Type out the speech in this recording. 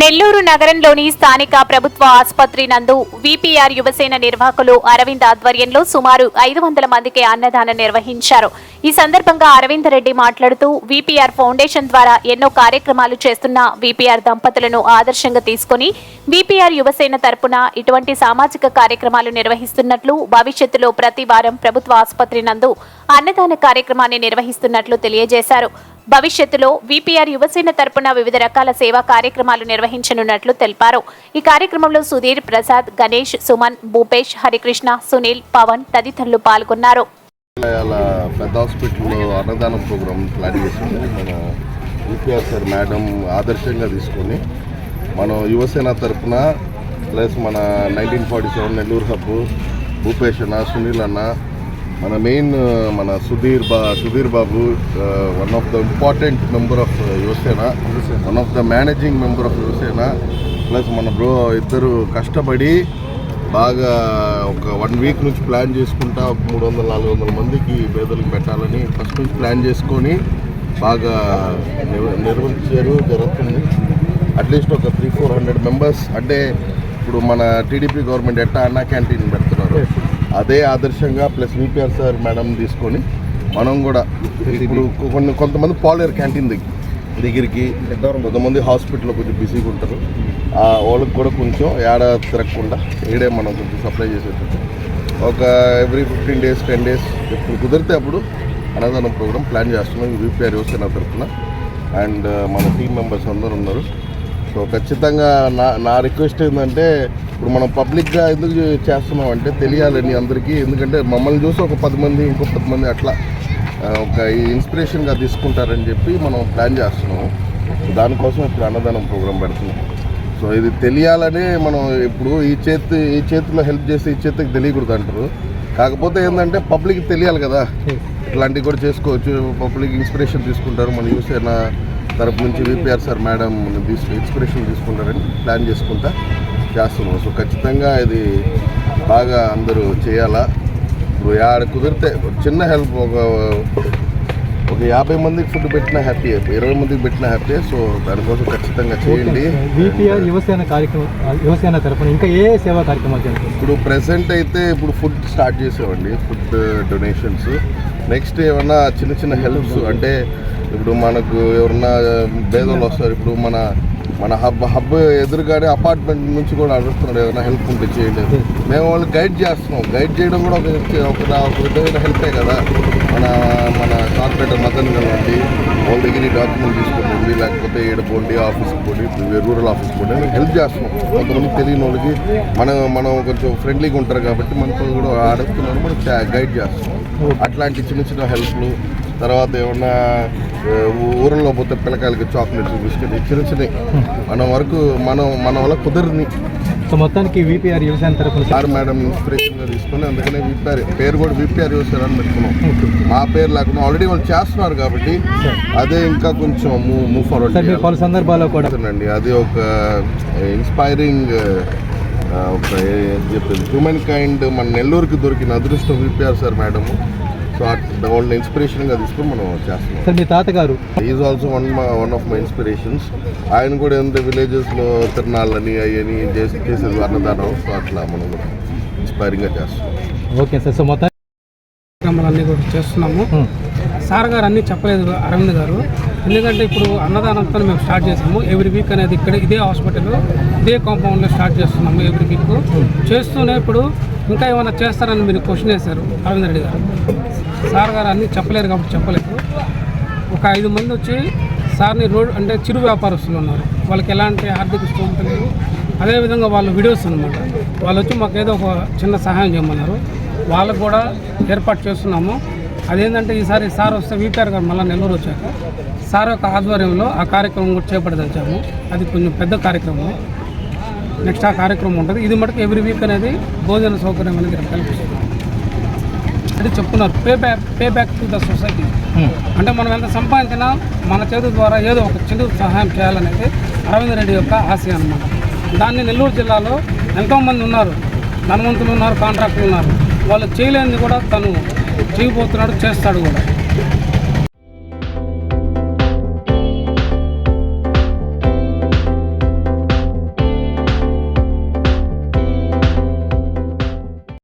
నెల్లూరు నగరంలోని స్థానిక ప్రభుత్వ ఆసుపత్రి నందు విపిఆర్ యువసేన నిర్వాహకులు అరవింద్ ఆధ్వర్యంలో సుమారు ఐదు వందల మందికి అన్నదానం నిర్వహించారు. ఈ సందర్భంగా అరవింద్ రెడ్డి మాట్లాడుతూ విపిఆర్ ఫౌండేషన్ ద్వారా ఎన్నో కార్యక్రమాలు చేస్తున్న విపిఆర్ దంపతులను ఆదర్శంగా తీసుకుని విపిఆర్ యువసేన తరపున ఇటువంటి సామాజిక కార్యక్రమాలు నిర్వహిస్తున్నట్లు భవిష్యత్తులో ప్రతి వారం ప్రభుత్వ ఆసుపత్రి నందు అన్నదాన కార్యక్రమాన్ని నిర్వహిస్తున్నట్లు తెలియజేశారు. భవిష్యత్తులో విపిఆర్ యువసేన తరపున వివిధ రకాల సేవా కార్యక్రమాలు నిర్వహించనున్నట్లు తెలిపారు. ఈ కార్యక్రమంలో సుధీర్ ప్రసాద్ గణేష్ సుమన్ భూపేష్ హరికృష్ణ సునీల్ పవన్ తదితరులు పాల్గొన్నారు. అలా పెద్ద హాస్పిటల్లో అన్నదానం ప్రోగ్రామ్ ప్లాన్ చేసింది. మన యూపీఆర్ సార్ మేడం ఆదర్శంగా తీసుకొని మనం యువసేన తరఫున ప్లస్ మన nineteen forty seven Nellore hub Bhupesh అన్న సునీల్ అన్న మన మెయిన్ మన సుధీర్ బా Sudheer Babu one of the important member of Yuvasena one of the managing member of Yuvasena plus మన బ్రో ఇద్దరు కష్టపడి బాగా ఒక వన్ వీక్ నుంచి ప్లాన్ చేసుకుంటా ఒక మూడు వందల నాలుగు వందల మందికి పేదలకు పెట్టాలని ఫస్ట్ నుంచి ప్లాన్ చేసుకొని బాగా నిర్వ- నిర్వహించారు జరుగుతుంది. అట్లీస్ట్ ఒక త్రీ ఫోర్ హండ్రెడ్ మెంబర్స్ అంటే ఇప్పుడు మన టీడీపీ గవర్నమెంట్ ఎట్టా అన్నా క్యాంటీన్ పెడుతున్నారు. అదే ఆదర్శంగా ప్లస్ విపిఆర్ సార్ మేడం తీసుకొని మనం కూడా ఇప్పుడు కొన్ని కొంతమంది పాలేరు క్యాంటీన్ దగ్గర. దగ్గరికి కొంతమంది హాస్పిటల్లో కొంచెం బిజీగా ఉంటారు. ఆ వాళ్ళకి కూడా కొంచెం ఏడ తిరగకుండా ఏడే మనం కొంచెం సప్లై చేసేటట్టు. ఒక every fifteen days ten days ఎప్పుడు కుదిరితే అప్పుడు అన్నదానం ప్రోగ్రామ్ ప్లాన్ చేస్తున్నాం. యూపీఆర్ యువసేన తరఫున. అండ్ మన టీం మెంబర్స్ అందరూ ఉన్నారు. సో ఖచ్చితంగా నా నా రిక్వెస్ట్ ఏంటంటే ఇప్పుడు మనం పబ్లిక్గా ఎందుకు చేస్తున్నాం అంటే తెలియాలని అందరికీ. ఎందుకంటే మమ్మల్ని చూసి ఒక పది మంది ఇంకో పది మంది అట్లా ఒక ఇన్స్పిరేషన్గా తీసుకుంటారని చెప్పి మనం ప్లాన్ చేస్తున్నాం. దానికోసం ఇప్పుడు అన్నదానం ప్రోగ్రాం పెడుతున్నాం. సో ఇది తెలియాలనే మనం ఇప్పుడు ఈ చేతి ఈ చేతిలో హెల్ప్ చేస్తే ఈ చేతికి తెలియకూడదు అంటారు. కాకపోతే ఏంటంటే పబ్లిక్ తెలియాలి కదా. ఇట్లాంటివి కూడా చేసుకోవచ్చు. పబ్లిక్ ఇన్స్పిరేషన్ తీసుకుంటారు. మన యూసేన తరపు నుంచి విపిఆర్ సార్ మేడం తీసుకు ఇన్స్పిరేషన్ తీసుకుంటారని ప్లాన్ చేసుకుంటా చేస్తున్నాం. సో ఖచ్చితంగా ఇది బాగా అందరూ చేయాలా? ఇప్పుడు ఆడ కుదిరితే ఒక చిన్న హెల్ప్ ఒక ఒక యాభై మందికి ఫుడ్ పెట్టినా హ్యాపీ ఇరవై మందికి పెట్టినా హ్యాపీ సో దానికోసం ఖచ్చితంగా చేయండి. విపిఆర్ యువసేన కార్యక్రమం యువసేన తరపున ఇంకా ఏ సేవా కార్యక్రమాలు ఇప్పుడు ప్రెసెంట్ అయితే ఇప్పుడు ఫుడ్ స్టార్ట్ చేసామండి ఫుడ్ డొనేషన్స్ నెక్స్ట్ ఏమన్నా చిన్న చిన్న హెల్ప్స్ అంటే ఇప్పుడు మనకు ఎవరన్నా భేదాలు వస్తారు ఇప్పుడు మన మన హబ్ హబ్ ఎదురుగానే అపార్ట్మెంట్ నుంచి కూడా అడుగుతున్నారు ఏదైనా హెల్ప్ ఉంటే చేయండి మేము వాళ్ళు గైడ్ చేస్తున్నాం. గైడ్ చేయడం కూడా ఒక ఒక విధమైన హెల్పే కదా. మన మన కార్పొరేటర్ మదన్ కలవండి వాళ్ళ దగ్గర డాక్యుమెంట్ తీసుకోండి లేకపోతే ఏడు పోండి ఆఫీస్కి పోండి రూరల్ ఆఫీస్కి పోండి మేము హెల్ప్ చేస్తున్నాం. కొంతమంది తెలియని వాళ్ళకి మనం మనం కొంచెం ఫ్రెండ్లీగా ఉంటారు కాబట్టి మనతో కూడా అడుగుతున్నారు మనం గైడ్ చేస్తున్నాం. అట్లాంటి చిన్న చిన్న హెల్ప్లు తర్వాత ఏమన్నా ఆ, ఊరల్లో పోతే పిల్లకాయలకి చాక్లెట్స్ బిస్కెట్ చిన్న చిన్నవి. మన వరకు మనం మన వల్ల కుదరని. సో మొత్తానికి విపిఆర్ యువసేన తరపున సార్. మేడం ఇన్స్పిరేషన్గా తీసుకొని అందుకనే విపిఆర్ పేరు కూడా విపిఆర్ యూసర్ అని పెట్టుకున్నాం. మా పేరు లేకుండా ఆల్రెడీ వాళ్ళు చేస్తున్నారు కాబట్టి అదే ఇంకా కొంచెం మూవ్ మూవ్ ఫార్వర్డ్ పలు సందర్భాల్లో కూడా. అండి అది ఒక ఇన్స్పైరింగ్ ఒక చెప్పేది? హ్యూమన్ కైండ్ మన నెల్లూరుకి దొరికిన అదృష్టం విపిఆర్ సార్ మేడము. సో వాళ్ళని ఇన్స్పిరేషన్గా తీసుకొని మనం చేస్తున్నాం. సార్ మీ తాతగారు? Is also one one of my inspirations ఆయన కూడా ఎంత విలేజెస్లో తిరణాలని అవన్నీ చేసి చేసేది అన్నదానం సో అట్లా మనం కూడా ఇన్స్పైరింగ్గా చేస్తున్నాం. Okay sir. సో మొత్తం కార్యక్రమాలన్నీ కూడా చేస్తున్నాము. ఉమ్. సార్ గారు అన్నీ చెప్పలేదు అరవింద్ గారు. ఎందుకంటే ఇప్పుడు అన్నదానంతో మేము స్టార్ట్ చేసాము. ఎవ్రీ వీక్ అనేది ఇక్కడ ఇదే హాస్పిటల్. ఇదే కాంపౌండ్లో స్టార్ట్ చేస్తున్నాము ఎవ్రీ వీక్ చేస్తూనే ఇప్పుడు ఇంకా ఏమైనా చేస్తారని మీరు క్వశ్చన్ వేశారు అరవింద్ రెడ్డి గారు. సార్ గారు అన్నీ చెప్పలేరు కాబట్టి చెప్పలేదు. ఒక ఐదు మంది వచ్చి సార్ని రోడ్ అంటే చిరు వ్యాపారస్తులు ఉన్నారు. వాళ్ళకి ఎలాంటి ఆర్థిక స్థోమత లేదు. అదేవిధంగా వాళ్ళు వీడియోస్ అనమాట వాళ్ళు వచ్చి మాకు ఏదో ఒక చిన్న సహాయం చేయమన్నారు. వాళ్ళకు కూడా ఏర్పాటు చేస్తున్నాము. అదేంటంటే ఈసారి సార్ వస్తే వీపీఆర్ గారు మళ్ళీ నెల్లూరు వచ్చాక సార్ యొక్క ఆధ్వర్యంలో ఆ కార్యక్రమం కూడా చేపట్టదలిచాము అది కొంచెం పెద్ద కార్యక్రమం. నెక్స్ట్ ఆ కార్యక్రమం ఉంటుంది. ఇది మటుకు ఎవ్రీ వీక్ అనేది భోజన సౌకర్యం అనేది కల్పిస్తుంది. అది చెప్తున్నారు pay back pay back to the society. అంటే మనం ఎంత సంపాదించినా మన చేతి ద్వారా ఏదో ఒక చిన్న సహాయం చేయాలనేది అరవింద్ రెడ్డి యొక్క ఆశయం అన్నమాట. దాన్ని నెల్లూరు జిల్లాలో ఎంతోమంది ఉన్నారు ధనవంతులు ఉన్నారు కాంట్రాక్టులు ఉన్నారు. వాళ్ళు చేయలేనిది కూడా తను చేయబోతున్నాడు చేస్తాడు కూడా.